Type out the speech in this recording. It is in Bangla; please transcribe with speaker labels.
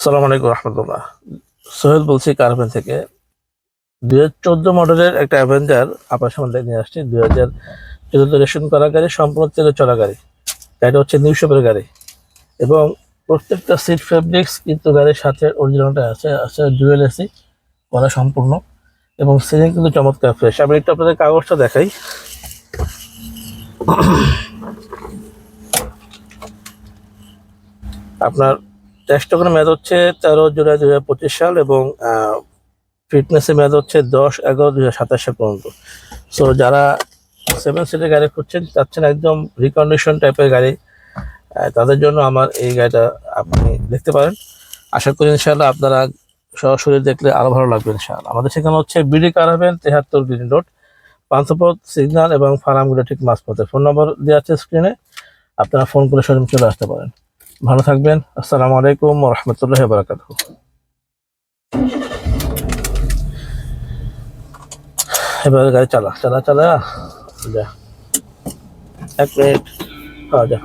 Speaker 1: সালাম আলাইকুম রহমতুল্লাহ। সোহেল বলছি কারভেন থেকে। দুই হাজার মডেলের একটা অ্যাভেঞ্জার আপনার সামনে নিয়ে আসছি। দুই হাজার চোদ্দ রেশন করা গাড়ি, সম্পূর্ণ তেলে চলা গাড়ি। গাড়িটা হচ্ছে নিউ শেপের গাড়ি। এবং প্রত্যেকটা সিট ফেব্রিক্স কিন্তু গাড়ির সাথে অরিজিনালটা আছে আছে ডুয়েল এসি করা সম্পূর্ণ। এবং সিলিং কিন্তু চমৎকার ফ্রেশ আমি একটু আপনাদের কাগজটা দেখাই। আপনার টেস্ট করে মেয়াদ হচ্ছে তেরো জুলাই দুই হাজার পঁচিশ সাল এবং ফিটনেসের মেয়াদ হচ্ছে দশ এগারো দুই হাজার সাল পর্যন্ত। সো যারা সেভেন সিটের গাড়ি খুঁজছেন, চাচ্ছেন একদম রিকন্ডিশন টাইপের গাড়ি তাদের জন্য আমার এই গাড়িটা আপনি দেখতে পারেন। আশা করি ইনশাআল্লাহ আপনারা সরাসরি দেখলে আরও ভালো লাগবে ইনশাআল্লাহ। আমাদের সেখানে হচ্ছে বিডি কারাবেন তেহাত্তর গ্রিন রোড পান্থপথ সিগন্যাল এবং ফার্মগুলো ঠিক মাঝপথে। ফোন নম্বর দেওয়া আছে স্ক্রিনে আপনারা ফোন করে শোরুম চলে আসতে পারেন। ভালো থাকবেন। আসসালামু আলাইকুম রহমতুল্লাহ বারাকাত এবার গাড়ি চালা চালা চালা। যা। এক মিনিট। যা।